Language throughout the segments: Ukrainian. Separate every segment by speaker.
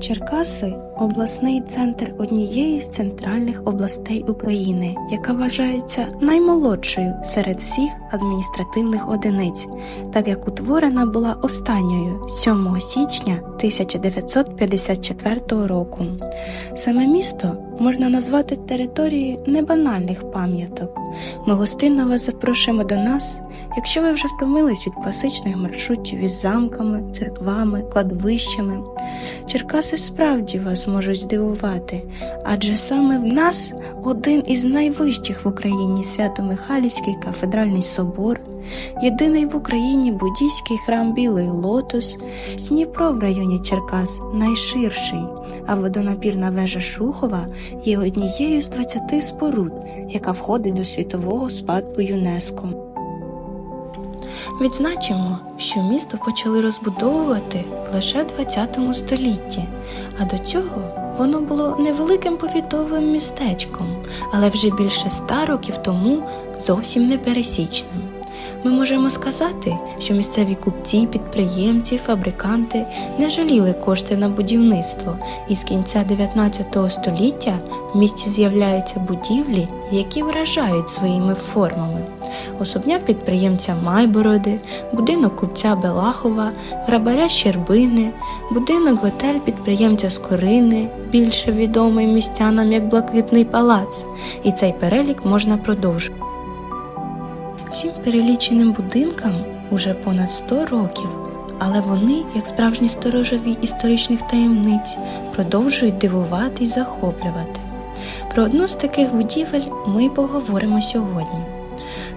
Speaker 1: Черкаси обласний центр однієї з центральних областей України, яка вважається наймолодшою серед всіх адміністративних одиниць, так як утворена була останньою 7 січня 1954 року. Саме місто можна назвати територією небанальних пам'яток. Ми гостинно вас запрошуємо до нас, якщо ви вже втомились від класичних маршрутів із замками, церквами, кладовищами. Черкаси справді вас можуть здивувати, адже саме в нас один із найвищих в Україні Свято-Михайлівський кафедральний собор, єдиний в Україні буддійський храм Білий Лотос, Дніпро в районі Черкас найширший, а водонапірна вежа Шухова є однією з 20 споруд, яка входить до світового спадку ЮНЕСКО. Відзначимо, що місто почали розбудовувати лише в 20 столітті, а до цього воно було невеликим повітовим містечком, але вже більше ста років тому зовсім непересічним. Ми можемо сказати, що місцеві купці, підприємці, фабриканти не жаліли кошти на будівництво, і з кінця 19 століття в місті з'являються будівлі, які вражають своїми формами. Особняк підприємця Майбороди, будинок купця Белахова, грабаря Щербини, будинок готель підприємця Скорини, більше відомий містянам як Блакитний палац, і цей перелік можна продовжити. Всім переліченим будинкам уже понад 100 років, але вони, як справжні сторожові історичних таємниць, продовжують дивувати й захоплювати. Про одну з таких будівель ми й поговоримо сьогодні.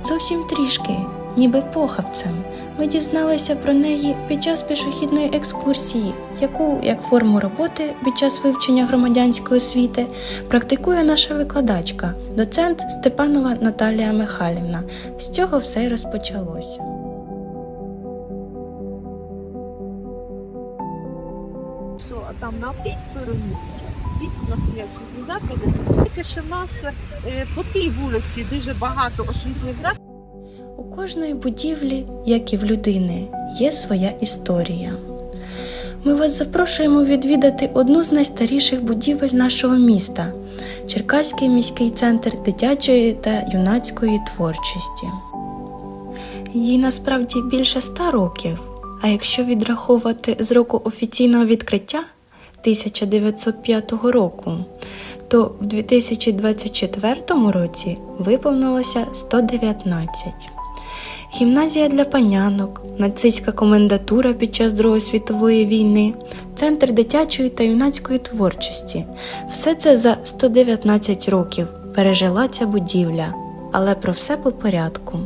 Speaker 1: Зовсім трішки, ніби похабцем, ми дізналися про неї під час пішохідної екскурсії, яку, як форму роботи під час вивчення громадянської освіти, практикує наша викладачка, доцент Степанова Наталія Михайлівна. З цього все й розпочалося.
Speaker 2: що там на тій стороні у нас є освітні заклади. Це що в нас е, по тій вулиці дуже багато освітніх закладів.
Speaker 1: У кожної будівлі, як і в людини, є своя історія. Ми вас запрошуємо відвідати одну з найстаріших будівель нашого міста Черкаський міський центр дитячої та юнацької творчості. Їй насправді більше ста років, а якщо відраховувати з року офіційного відкриття 1905 року, то в 2024 році виповнилося 119. Гімназія для панянок, нацистська комендатура під час Другої світової війни, центр дитячої та юнацької творчості. Все це за 119 років пережила ця будівля, але про все по порядку.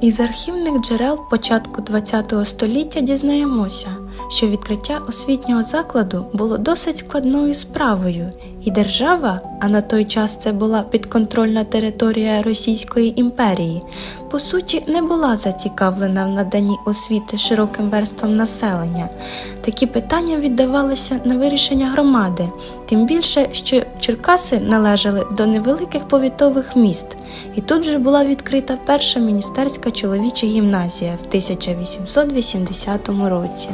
Speaker 1: Із архівних джерел початку ХХ століття дізнаємося, що відкриття освітнього закладу було досить складною справою, і держава, а на той час це була підконтрольна територія Російської імперії, по суті не була зацікавлена в наданні освіти широким верствам населення. Такі питання віддавалися на вирішення громади, тим більше, що Черкаси належали до невеликих повітових міст, і тут же була відкрита перша міністерська чоловіча гімназія в 1880 році.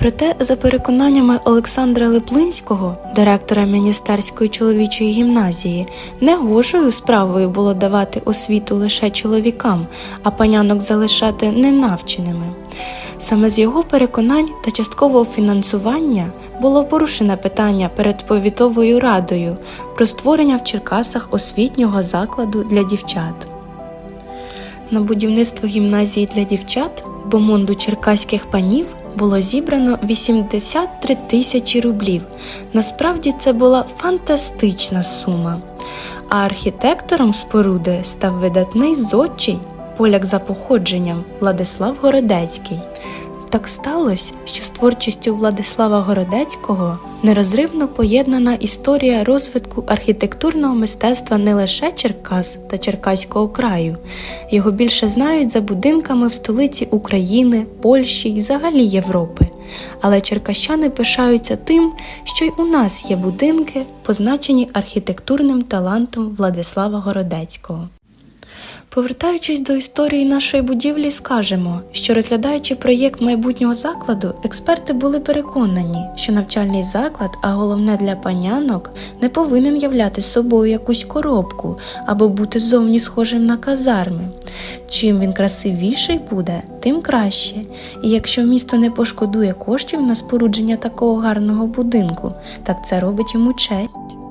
Speaker 1: Проте, за переконаннями Олександра Липлинського, директора міністерської чоловічої гімназії, негожою справою було давати освіту лише чоловікам, а панянок залишати ненавченими. Саме з його переконань та часткового фінансування було порушене питання перед повітовою радою про створення в Черкасах освітнього закладу для дівчат. На будівництво гімназії для дівчат бомонду черкаських панів було зібрано 83 тисячі рублів. Насправді це була фантастична сума. А архітектором споруди став видатний зодчий, поляк за походженням Владислав Городецький. Так сталося, творчістю Владислава Городецького нерозривно поєднана історія розвитку архітектурного мистецтва не лише Черкас та Черкаського краю. Його більше знають за будинками в столиці України, Польщі і взагалі Європи. Але черкащани пишаються тим, що й у нас є будинки, позначені архітектурним талантом Владислава Городецького. Повертаючись до історії нашої будівлі, скажемо, що розглядаючи проєкт майбутнього закладу, експерти були переконані, що навчальний заклад, а головне для панянок, не повинен являти собою якусь коробку або бути зовні схожим на казарми. Чим він красивіший буде, тим краще. І якщо місто не пошкодує коштів на спорудження такого гарного будинку, так це робить йому честь.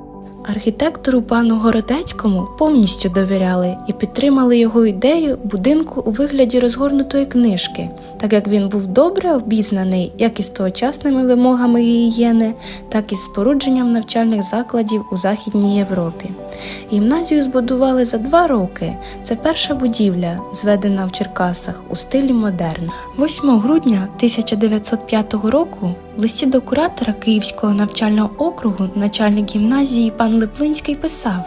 Speaker 1: Архітектору пану Городецькому повністю довіряли і підтримали його ідею будинку у вигляді розгорнутої книжки, так як він був добре обізнаний як із тогочасними вимогами гігієни, так і з спорудженням навчальних закладів у Західній Європі. Гімназію збудували за два роки. Це перша будівля, зведена в Черкасах у стилі модерн. 8 грудня 1905 року в листі до куратора Київського навчального округу начальник гімназії пан Липлинський писав.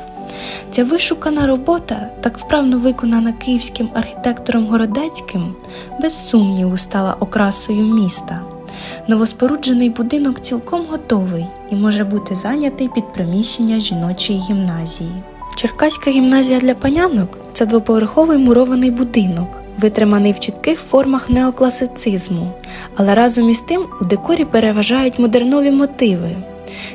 Speaker 1: Ця вишукана робота, так вправно виконана київським архітектором Городецьким, без сумніву стала окрасою міста. Новоспоруджений будинок цілком готовий і може бути зайнятий під приміщення жіночої гімназії. Черкаська гімназія для панянок це двоповерховий мурований будинок, витриманий в чітких формах неокласицизму, але разом із тим у декорі переважають модернові мотиви.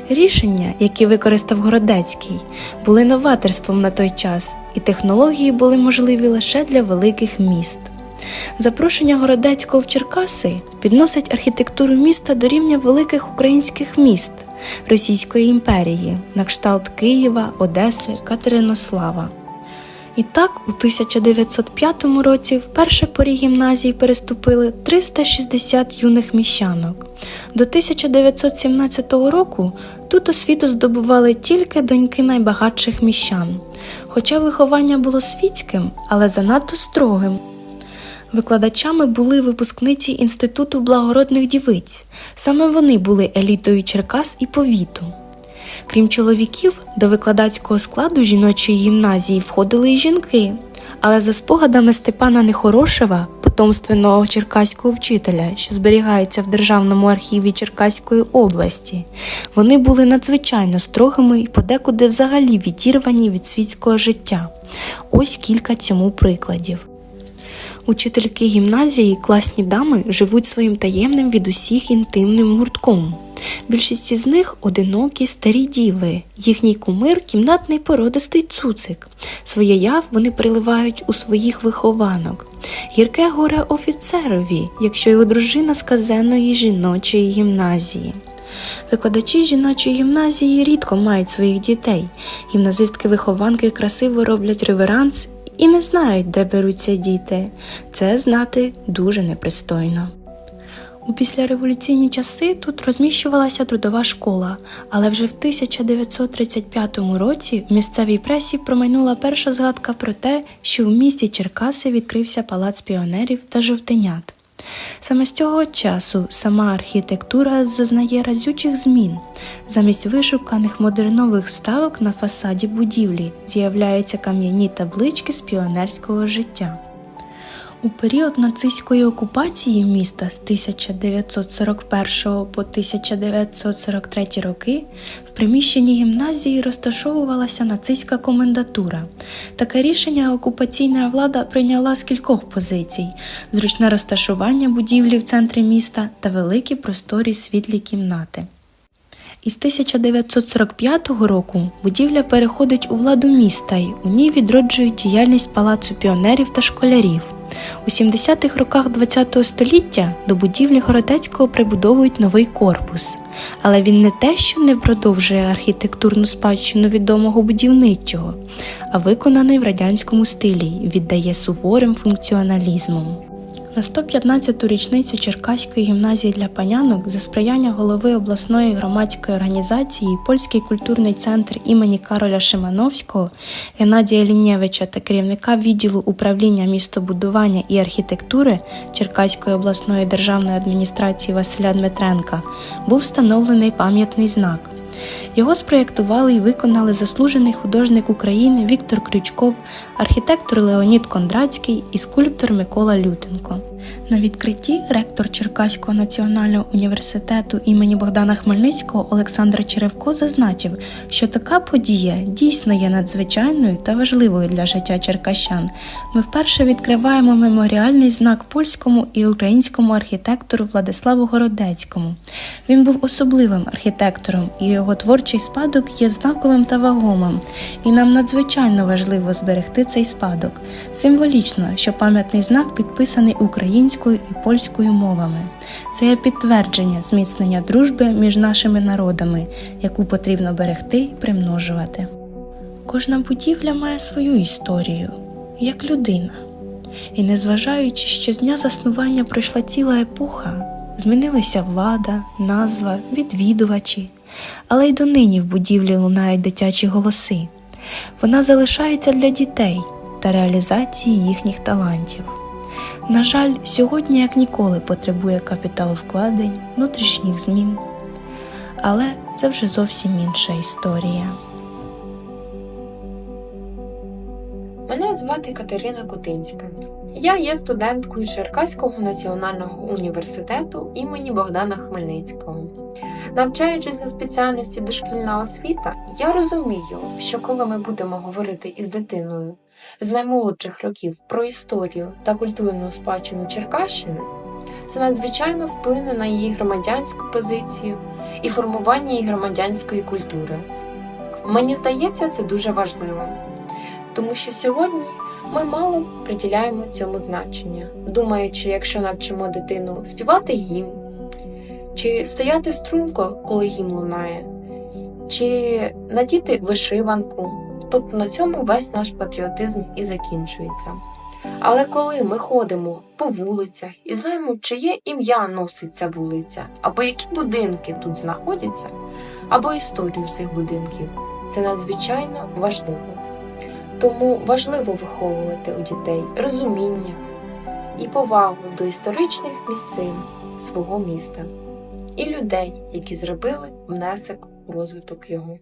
Speaker 1: Рішення, які використав Городецький, були новаторством на той час, і технології були можливі лише для великих міст. Запрошення Городецького в Черкаси підносить архітектуру міста до рівня великих українських міст Російської імперії, на кшталт Києва, Одеси, Катеринослава. І так, у 1905 році вперше поріг гімназії переступили 360 юних міщанок. До 1917 року тут освіту здобували тільки доньки найбагатших міщан. Хоча виховання було світським, але занадто строгим. Викладачами були випускниці Інституту благородних дівиць. Саме вони були елітою Черкас і повіту. Крім чоловіків, до викладацького складу жіночої гімназії входили й жінки. Але за спогадами Степана Нехорошева, потомственного черкаського вчителя, що зберігається в Державному архіві Черкаської області, вони були надзвичайно строгими і подекуди взагалі відірвані від світського життя. Ось кілька цьому прикладів. Учительки гімназії, класні дами, живуть своїм таємним від усіх інтимним гуртком. Більшість із них одинокі старі діви. Їхній кумир кімнатний породистий цуцик. Своє яв вони приливають у своїх вихованок. Гірке горе офіцерові, якщо його дружина з казенної жіночої гімназії. Викладачі жіночої гімназії рідко мають своїх дітей. Гімназистки-вихованки красиво роблять реверанс і не знають, де беруться діти. Це знати дуже непристойно. У післяреволюційні часи тут розміщувалася трудова школа, але вже в 1935 році в місцевій пресі промайнула перша згадка про те, що в місті Черкаси відкрився палац піонерів та жовтенят. Саме з цього часу сама архітектура зазнає разючих змін. Замість вишуканих модернових ставок на фасаді будівлі з'являються кам'яні таблички з піонерського життя. У період нацистської окупації міста з 1941 по 1943 роки в приміщенні гімназії розташовувалася нацистська комендатура. Таке рішення окупаційна влада прийняла з кількох позицій: зручне розташування будівлі в центрі міста та великі просторі світлі кімнати. Із 1945 року будівля переходить у владу міста й у ній відроджують діяльність палацу піонерів та школярів. У 70-х роках ХХ століття до будівлі Городецького прибудовують новий корпус, але він не те, що не продовжує архітектурну спадщину відомого будівничого, а виконаний в радянському стилі віддає суворим функціоналізмом. На 115-ту річницю Черкаської гімназії для панянок за сприяння голови обласної громадської організації Польський культурний центр імені Кароля Шимановського Геннадія Лінєвича та керівника відділу управління містобудування і архітектури Черкаської обласної державної адміністрації Василя Дмитренка був встановлений пам'ятний знак. Його спроєктували і виконали заслужений художник України Віктор Крючков, архітектор Леонід Кондрацький і скульптор Микола Лютенко. На відкритті ректор Черкаського національного університету імені Богдана Хмельницького Олександр Черевко зазначив, що така подія дійсно є надзвичайною та важливою для життя черкащан. Ми вперше відкриваємо меморіальний знак польському і українському архітектору Владиславу Городецькому. Він був особливим архітектором, і його творчий спадок є знаковим та вагомим. І нам надзвичайно важливо зберегти цей спадок. Символічно, що пам'ятний знак підписаний українською і польською мовами. Це є підтвердження зміцнення дружби між нашими народами, яку потрібно берегти і примножувати. Кожна будівля має свою історію, як людина. І незважаючи, що з дня заснування пройшла ціла епоха, змінилися влада, назва, відвідувачі, але й донині в будівлі лунають дитячі голоси. Вона залишається для дітей та реалізації їхніх талантів. На жаль, сьогодні як ніколи потребує капіталовкладень, внутрішніх змін. Але це вже зовсім інша історія.
Speaker 3: Мене звати Катерина Кутинська. Я є студенткою Черкаського національного університету імені Богдана Хмельницького. Навчаючись на спеціальності дошкільна освіта, я розумію, що коли ми будемо говорити із дитиною з наймолодших років про історію та культурну спадщину Черкащини, це надзвичайно вплине на її громадянську позицію і формування її громадянської культури. Мені здається, це дуже важливо тому що сьогодні ми мало приділяємо цьому значення, думаючи, якщо навчимо дитину співати гімн, чи стояти струнко, коли гімн лунає, чи надіти вишиванку, тобто на цьому весь наш патріотизм і закінчується. Але коли ми ходимо по вулицях і знаємо, чиє ім'я носить ця вулиця, або які будинки тут знаходяться, або історію цих будинків, це надзвичайно важливо. Тому важливо виховувати у дітей розуміння і повагу до історичних місцин свого міста і людей, які зробили внесок у розвиток його.